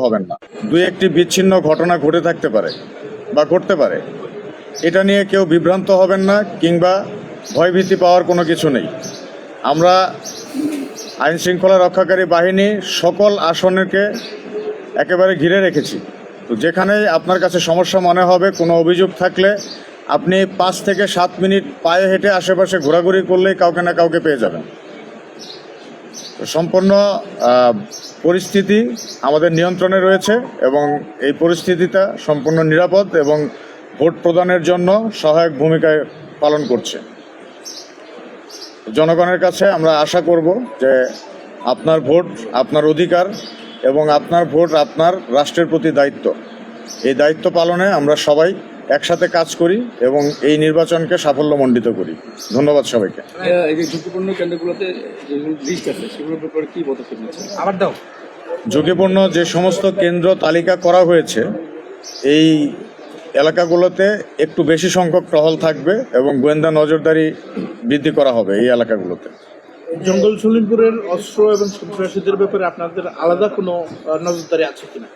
হবেন না। দুই একটি বিচ্ছিন্ন ঘটনা ঘটে থাকতে পারে বা ঘটতে পারে। এটা নিয়ে কেউ বিভ্রান্ত হবেন না কিংবা ভয়ভীতি পাওয়ার কোনো কিছু নেই। আমরা আইন শৃঙ্খলা রক্ষাকারী বাহিনী সকল আসনকে একেবারে ঘিরে রেখেছি। তো যেখানেই আপনার কাছে সমস্যা মনে হবে, কোনো অভিযোগ থাকলে আপনি পাঁচ থেকে সাত মিনিট পায়ে হেঁটে আশেপাশে ঘোরাঘুরি করলেই কাউকে না কাউকে পেয়ে যাবেন। সম্পূর্ণ পরিস্থিতি আমাদের নিয়ন্ত্রণে রয়েছে এবং এই পরিস্থিতিটা সম্পূর্ণ নিরাপদ এবং ভোট প্রদানের জন্য সহায়ক ভূমিকায় পালন করছে। জনগণের কাছে আমরা আশা করব যে আপনার ভোট আপনার অধিকার এবং আপনার ভোট আপনার রাষ্ট্রের প্রতি দায়িত্ব। এই দায়িত্ব পালনে আমরা সবাই একসাথে কাজ করি এবং এই নির্বাচনকে সাফল্যমণ্ডিত করি। ধন্যবাদ সবাইকে। এই যে ঝুঁকিপূর্ণ কেন্দ্রগুলোতে লিস্ট আছে সেগুলোর ব্যাপারে কি পদক্ষেপ নিচ্ছে আবার দাও। ঝুঁকিপূর্ণ যে সমস্ত কেন্দ্র তালিকা করা হয়েছে এই এলাকাগুলোতে একটু বেশি সংখ্যক টহল থাকবে এবং গোয়েন্দা নজরদারি বৃদ্ধি করা হবে এই এলাকাগুলোতে। জঙ্গল সলিমপুরের অস্ত্র এবং সন্ত্রাসীদের ব্যাপারে আপনাদের আলাদা কোনো নজরদারি আছে কিনা?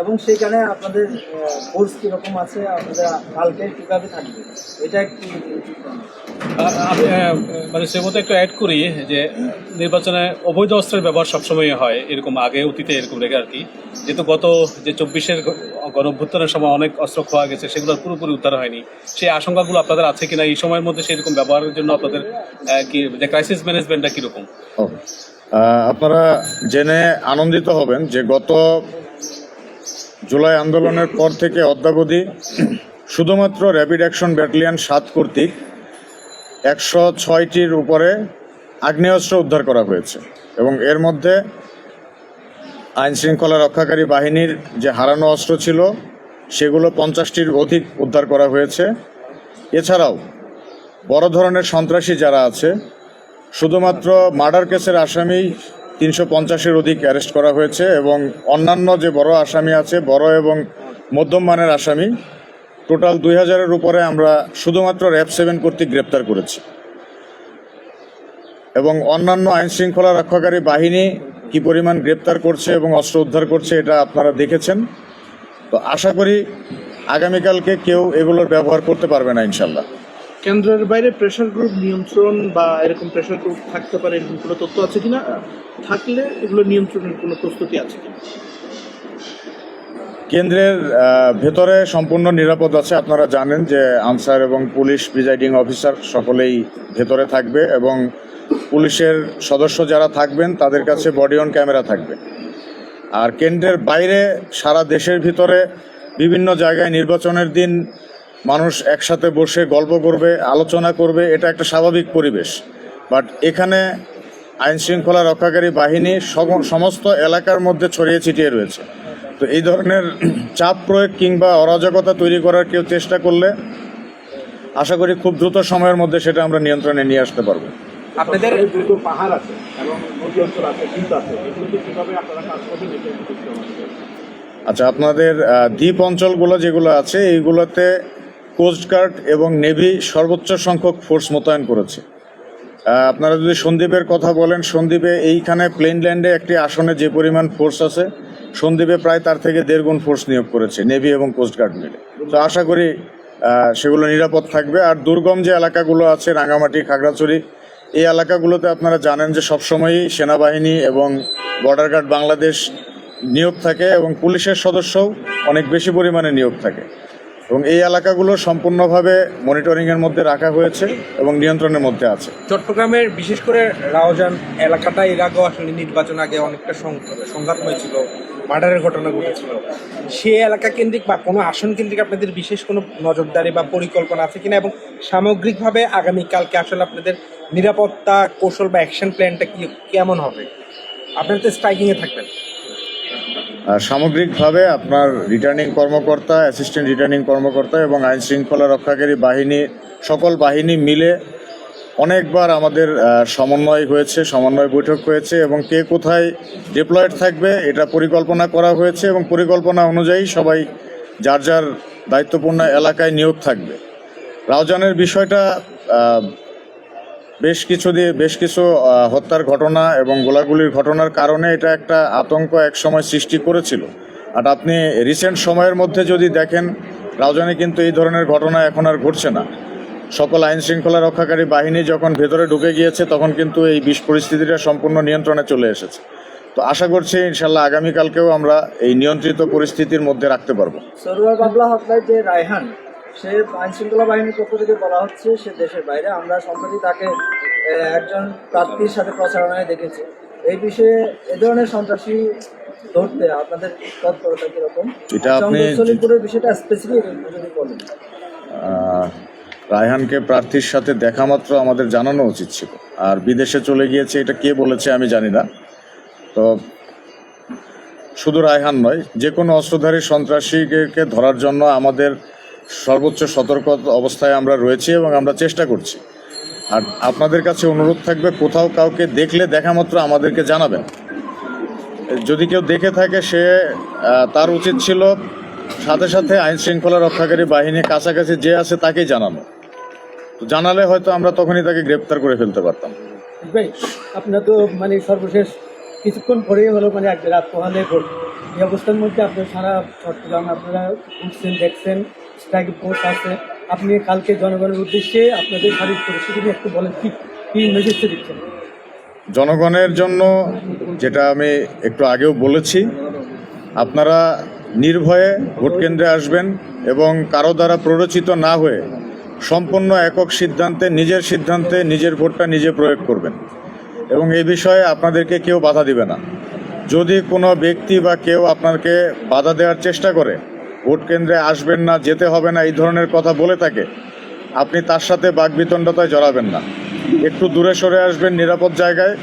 এবং সেখানে আপনাদের কোর্স কীরকম আছে আপনাদের কালকে কীভাবে থাকবে? এটা কি আমি মানে সে মতো একটু অ্যাড করি যে নির্বাচনে অবৈধ অস্ত্রের ব্যবহার সবসময় হয় এরকম আগে অতীতে এরকম রেখে আর কি। যেহেতু গত যে চব্বিশের গণভ্যুত্থানের সময় অনেক অস্ত্র খোয়া গেছে সেগুলো পুরোপুরি উদ্ধার হয়নি। সেই আশঙ্কাগুলো আপনাদের আছে কিনা এই সময়ের মধ্যে সেরকম ব্যবহারের জন্য আপনাদের কি যে ক্রাইসিস ম্যানেজমেন্টটা কীরকম? আপনারা জেনে আনন্দিত হবেন যে গত জুলাই আন্দোলনের পর থেকে অদ্যাবধি শুধুমাত্র র্যাপিড অ্যাকশন ব্যাটালিয়ন সাত কর্তৃক একশো ছয়টির উপরে আগ্নেয়াস্ত্র উদ্ধার করা হয়েছে এবং এর মধ্যে আইন শৃঙ্খলা রক্ষাকারী বাহিনীর যে হারানো অস্ত্র ছিল, সেগুলো পঞ্চাশটির অধিক উদ্ধার করা হয়েছে। এছাড়াও বড় ধরনের সন্ত্রাসী যারা আছে, শুধুমাত্র মার্ডার কেসের আসামি তিনশো পঞ্চাশের অধিক অ্যারেস্ট করা হয়েছে এবং অন্যান্য যে বড় আসামি আছে, বড় এবং মধ্যম মানের আসামি টোটাল দুই হাজারের উপরে আমরা শুধুমাত্র র্যাব সেভেন কর্তৃক গ্রেপ্তার করেছি। এবং অন্যান্য আইন শৃঙ্খলা রক্ষাকারী বাহিনী কি পরিমাণ গ্রেপ্তার করছে এবং অস্ত্র উদ্ধার করছে, এটা আপনারা দেখেছেন। তো আশা করি আগামীকালকে কেউ এগুলোর ব্যবহার করতে পারবে না ইনশাল্লাহ কেন্দ্রের বাইরে প্রেশার গ্রুপ নিয়ন্ত্রণ বা এরকম প্রেশার গ্রুপ থাকতে পারে, এরকম কোনো তথ্য আছে কিনা? থাকলে এগুলো নিয়ন্ত্রণের কোনো প্রস্তুতি আছে কিনা? কেন্দ্রের ভেতরে সম্পূর্ণ নিরাপদ আছে। আপনারা জানেন যে আনসার এবং পুলিশ প্রিজাইডিং অফিসার সকলেই ভেতরে থাকবে এবং পুলিশের সদস্য যারা থাকবেন, তাদের কাছে বডি অন ক্যামেরা থাকবে। আর কেন্দ্রের বাইরে সারা দেশের ভিতরে বিভিন্ন জায়গায় নির্বাচনের দিন মানুষ একসাথে বসে গল্প করবে আলোচনা করবে এটা একটা স্বাভাবিক পরিবেশ। বাট এখানে আইন শৃঙ্খলা রক্ষাকারী বাহিনী সমস্ত এলাকার মধ্যে ছড়িয়ে ছিটিয়ে রয়েছে। তো এই ধরনের চাপ প্রয়োগ কিংবা অরাজকতা তৈরি করার কেউ চেষ্টা করলে আশা করি খুব দ্রুত সময়ের মধ্যে সেটা আমরা নিয়ন্ত্রণে নিয়ে আসতে পারব। আপনাদের দুটো পাহাড় আছে এবং নদী অঞ্চল আছে দ্বীপ আছে। কীভাবে আপনারা কাজ করবেন এটা একটু একটু আমাদের আচ্ছা আপনাদের দ্বীপ অঞ্চলগুলো যেগুলো আছে এইগুলোতে কোস্টগার্ড এবং নেভি সর্বোচ্চ সংখ্যক ফোর্স মোতায়েন করেছে। আপনারা যদি সন্দ্বীপের কথা বলেন, সন্দ্বীপে এইখানে প্লেনল্যান্ডে একটি আসনে যে পরিমাণ ফোর্স আছে, সন্দ্বীপে প্রায় তার থেকে দেড় গুণ ফোর্স নিয়োগ করেছে নেভি এবং কোস্টগার্ড মিলে। তো আশা করি সেগুলো নিরাপদ থাকবে। আর দুর্গম যে এলাকাগুলো আছে, রাঙামাটি, খাগড়াছড়ি, এই এলাকাগুলোতে আপনারা জানেন যে সবসময়ই সেনাবাহিনী এবং বর্ডার গার্ড বাংলাদেশ নিয়োগ থাকে এবং পুলিশের সদস্যও অনেক বেশি পরিমাণে নিয়োগ থাকে। এবং এই এলাকাগুলো সম্পূর্ণভাবে মনিটরিংয়ের মধ্যে রাখা হয়েছে এবং নিয়ন্ত্রণের মধ্যে আছে। চট্টগ্রামের বিশেষ করে রাওজান এলাকাটা এর আগেও আসলে নির্বাচন আগে অনেকটা সংঘাত সংঘাতময় ছিল মার্ডারের ঘটনা ঘটেছিল। সেই এলাকা কেন্দ্রিক বা কোনো আসন কেন্দ্রিক আপনাদের বিশেষ কোনো নজরদারি বা পরিকল্পনা আছে কিনা এবং সামগ্রিকভাবে আগামীকালকে আসলে আপনাদের নিরাপত্তা কৌশল বা অ্যাকশন প্ল্যানটা কি কেমন হবে? আপনারা তো স্ট্রাইকিংয়ে থাকবেন। সামগ্রিকভাবে আপনার রিটার্নিং কর্মকর্তা অ্যাসিস্ট্যান্ট রিটার্নিং কর্মকর্তা এবং আইন শৃঙ্খলা রক্ষাকারী বাহিনী, সকল বাহিনী মিলে অনেকবার আমাদের সমন্বয় হয়েছে, সমন্বয় বৈঠক হয়েছে এবং কে কোথায় ডিপ্লয়েড থাকবে এটা পরিকল্পনা করা হয়েছে এবং পরিকল্পনা অনুযায়ী সবাই যার যার দায়িত্বপূর্ণ এলাকায় নিয়োগ থাকবে। রাউজানের বিষয়টা বেশ কিছু দিয়ে বেশ কিছু হত্যার ঘটনা এবং গোলাগুলির ঘটনার কারণে এটা একটা আতঙ্ক এক সময় সৃষ্টি করেছিল। আর আপনি রিসেন্ট সময়ের মধ্যে যদি দেখেন রাউজানে কিন্তু এই ধরনের ঘটনা এখন আর ঘটছে না। সকল আইন শৃঙ্খলা রক্ষাকারী বাহিনী যখন ভেতরে ঢুকে গিয়েছে, তখন কিন্তু এই বিষ পরিস্থিতিটা সম্পূর্ণ নিয়ন্ত্রণে চলে এসেছে। তো আশা করছি ইনশাল্লাহ আগামীকালকেও আমরা এই নিয়ন্ত্রিত পরিস্থিতির মধ্যে রাখতে পারব। যে রায়হান সে আইন শৃঙ্খলা বাহিনীর পক্ষ থেকে বলা হচ্ছে সে দেশের বাইরে। আমরা সম্প্রতি তাকে একজন প্রার্থীর সাথে প্রচারণায় দেখেছি। এই বিষয়ে এ ধরনের সন্ত্রাসী ধরতে আপনাদের তৎপরতা কীরকম? এটা আপনি- সলিমপুরের বিষয়টা স্পেসিফিক যদি বলেন। রায়হানকে প্রার্থীর সাথে দেখা মাত্র আমাদের জানানো উচিত ছিল। আর বিদেশে চলে গিয়েছে এটা কে বলেছে আমি জানি না। তো শুধু রায়হান নয় যে কোনো অস্ত্রধারী সন্ত্রাসীকে ধরার জন্য আমাদের সর্বোচ্চ সতর্ক অবস্থায় আমরা রয়েছি এবং আমরা চেষ্টা করছি। আর আপনাদের কাছে অনুরোধ থাকবে, কোথাও কাউকে দেখলে দেখা মাত্র আমাদেরকে জানাবেন। যদি কেউ দেখে থাকে সে তার উচিত ছিল সাথে সাথে আইন শৃঙ্খলা রক্ষাকারী বাহিনী কাছাকাছি যে আছে তাকেই জানানো। তো জানালে হয়তো আমরা তখনই তাকে গ্রেপ্তার করে ফেলতে পারতাম। আপনার তো মানে সর্বশেষ কিছুক্ষণ পরেই হলো মানে রাত পোহালে এই অবস্থার মধ্যে আপনার সারা চট্টগ্রাম আপনারা ঘুরছেন, দেখছেন। স্ট্রাইক ফোর্স আছে। আপনি কালকে জনগণের উদ্দেশ্যে আপনাদের শারীরিক পরিস্থিতি নিয়ে একটু বলেন, কি কি মেসেজটা দিচ্ছেন? জনগণের জন্য যেটা আমি একটু আগেও বলেছি, আপনারা নির্ভয়ে ভোট কেন্দ্রে আসবেন এবং কারও দ্বারা প্ররোচিত না হয়ে সম্পূর্ণ একক সিদ্ধান্তে, নিজের সিদ্ধান্তে নিজের ভোটটা নিজে প্রয়োগ করবেন। এবং এই বিষয়ে আপনাদেরকে কেউ বাধা দিবে না। যদি কোনো ব্যক্তি বা কেউ আপনাকে বাধা দেওয়ার চেষ্টা করে ভোট কেন্দ্রে আসবেন না, যেতে হবে না, এই ধরনের কথা বলে থাকে। আপনি তার সাথে বাকবিতণ্ডতায় জড়াবেন না। একটু দূরে সরে আসবেন, নিরাপদ জায়গায়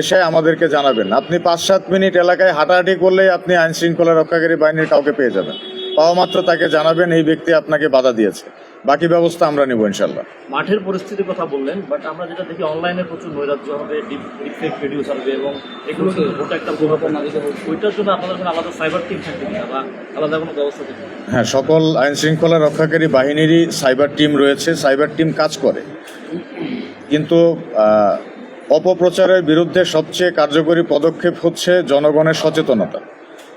এসে আমাদেরকে জানাবেন। আপনি পাঁচ সাত মিনিট এলাকায় হাঁটাহাঁটি করলেই আপনি আইনশৃঙ্খলা রক্ষাকারী বাহিনীর কাউকে পেয়ে যাবেন। পাওয়া মাত্র তাকে জানাবেন, এই ব্যক্তি আপনাকে বাধা দিয়েছে। বাকি ব্যবস্থা আমরা নেব ইনশাল্লাহ মাঠের পরিস্থিতির কথা বললেন বাট আমরা যেটা দেখি অনলাইনে প্রচুর নৈরাজ্য হবে ডিফেক্ট ভিডিও ছাড়বে এবং এগুলো কিন্তু ভোটে একটা প্রভাব পড়বে ওইটার জন্য আপনাদের কোনো আলাদা সাইবার টিম থাকবে কিনা বা আলাদা কোনো ব্যবস্থা থাকবে? হ্যাঁ সকল আইন শৃঙ্খলা রক্ষাকারী বাহিনীরই সাইবার টিম রয়েছে সাইবার টিম কাজ করে। কিন্তু অপপ্রচারের বিরুদ্ধে সবচেয়ে কার্যকরী পদক্ষেপ হচ্ছে জনগণের সচেতনতা।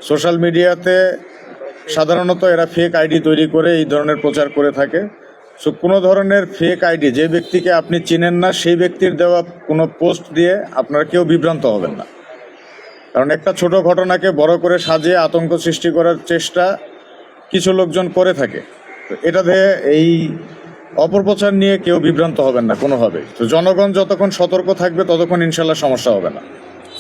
সোশ্যাল মিডিয়াতে সাধারণত এরা ফেক আইডি তৈরি করে এই ধরনের প্রচার করে থাকে। সো কোনো ধরনের ফেক আইডি যে ব্যক্তিকে আপনি চিনেন না, সেই ব্যক্তির দেওয়া কোনো পোস্ট দিয়ে আপনারা কেউ বিভ্রান্ত হবেন না। কারণ একটা ছোট ঘটনাকে বড় করে সাজিয়ে আতঙ্ক সৃষ্টি করার চেষ্টা কিছু লোকজন করে থাকে। তো এটাতে এই অপপ্রচার নিয়ে কেউ বিভ্রান্ত হবেন না কোনোভাবে তো জনগণ যতক্ষণ সতর্ক থাকবে, ততক্ষণ ইনশাল্লাহ সমস্যা হবে না।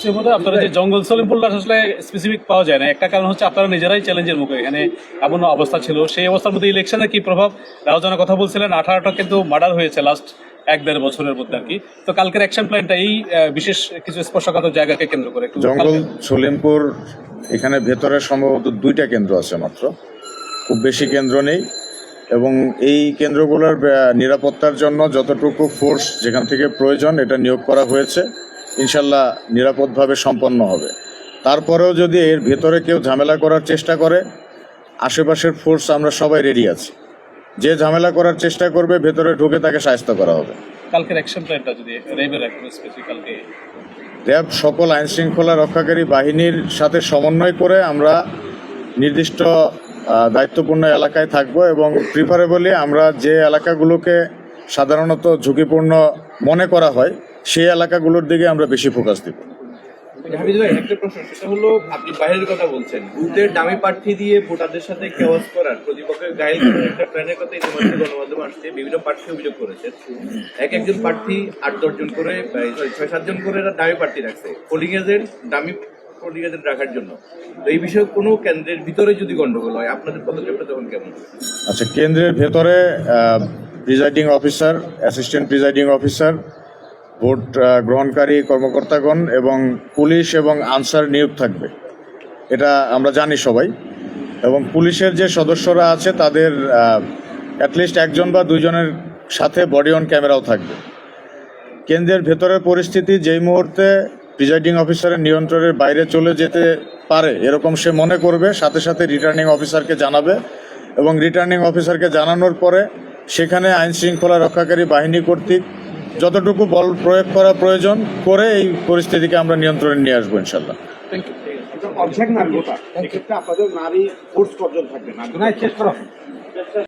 সে মতো আপনারা যে জঙ্গল সলিমপুরটা আসলে স্পেসিফিক পাওয়া যায় না। একটা কারণ হচ্ছে আপনারা নিজেরাই চ্যালেঞ্জের মুখে। এখানে এমন অবস্থা ছিল। সেই অবস্থার মধ্যে ইলেকশনের কি প্রভাব? রাউজানা কথা বলছিলেন আঠারোটা কিন্তু মার্ডার হয়েছে লাস্ট এক দেড় বছরের মধ্যে আর কি তো কালকের অ্যাকশন প্ল্যানটা এই বিশেষ কিছু স্পর্শকাতর জায়গাকে কেন্দ্র করে জঙ্গল সলিমপুর এখানে ভেতরে সম্ভবত দুইটা কেন্দ্র আছে মাত্র। খুব বেশি কেন্দ্র নেই। এবং এই কেন্দ্রগুলোর নিরাপত্তার জন্য যতটুকু ফোর্স যেখান থেকে প্রয়োজন এটা নিয়োগ করা হয়েছে। ইনশাল্লাহ নিরাপদভাবে সম্পন্ন হবে। তারপরেও যদি এর ভেতরে কেউ ঝামেলা করার চেষ্টা করে আশেপাশের ফোর্স আমরা সবাই রেডি আছি। যে ঝামেলা করার চেষ্টা করবে ভেতরে ঢুকে তাকে সাহায্য করা হবে। কালকের অ্যাকশন প্ল্যানটা যদি রেবের কালকে র্যাব সকল আইন শৃঙ্খলা রক্ষাকারী বাহিনীর সাথে সমন্বয় করে আমরা নির্দিষ্ট দায়িত্বপূর্ণ এলাকায় থাকব এবং প্রিফারেবলি আমরা যে এলাকাগুলোকে সাধারণত ঝুঁকিপূর্ণ মনে করা হয় সেই এলাকাগুলোর দিকে আমরা বেশি ফোকাস দিব। হামিদ ভাই একটা প্রশ্ন সেটা হলো আপনি বাইরের কথা বলছেন। বুথের দামি প্রার্থী দিয়ে ভোটারদের সাথে কেওয়াজ করার প্রতিপক্ষের একটা প্ল্যানের কথা ইতিমধ্যে গণমাধ্যমে আসছে বিভিন্ন প্রার্থী অভিযোগ করেছেন এক একজন প্রার্থী আট দশজন করে ছয় সাতজন করে দামি প্রার্থী রাখছে। পোলিং এজেন্ট দামি পোলিং এজেন্ট রাখার জন্য। তো এই বিষয়ে কোনো কেন্দ্রের ভিতরে যদি গন্ডগোল হয় আপনাদের পদক্ষেপটা তখন কেমন? আচ্ছা কেন্দ্রের ভেতরে presiding officer assistant presiding officer vote গ্রহণকারী কর্মকর্তাগণ এবং পুলিশ এবং আনসার নিয়োগ থাকবে। এটা আমরা জানি সবাই। এবং পুলিশের যে সদস্যরা আছে, তাদের অ্যাটলিস্ট একজন বা দুইজনের সাথে বডি অন ক্যামেরাও থাকবে। কেন্দ্রের ভেতরের পরিস্থিতি যেই মুহূর্তে প্রিজাইডিং অফিসারের নিয়ন্ত্রণের বাইরে চলে যেতে পারে, এরকম সে মনে করবে, সাথে সাথে রিটার্নিং অফিসারকে জানাবে এবং রিটার্নিং অফিসারকে জানানোর পরে সেখানে আইন শৃঙ্খলা রক্ষাকারী বাহিনী কর্তৃক যতটুকু বল প্রয়োগ করা প্রয়োজন করে এই পরিস্থিতিকে আমরা নিয়ন্ত্রণে নিয়ে আসব ইনশাল্লাহ অর্ধেক নারী আপনাদের নারী ফোর্স থাকবে? না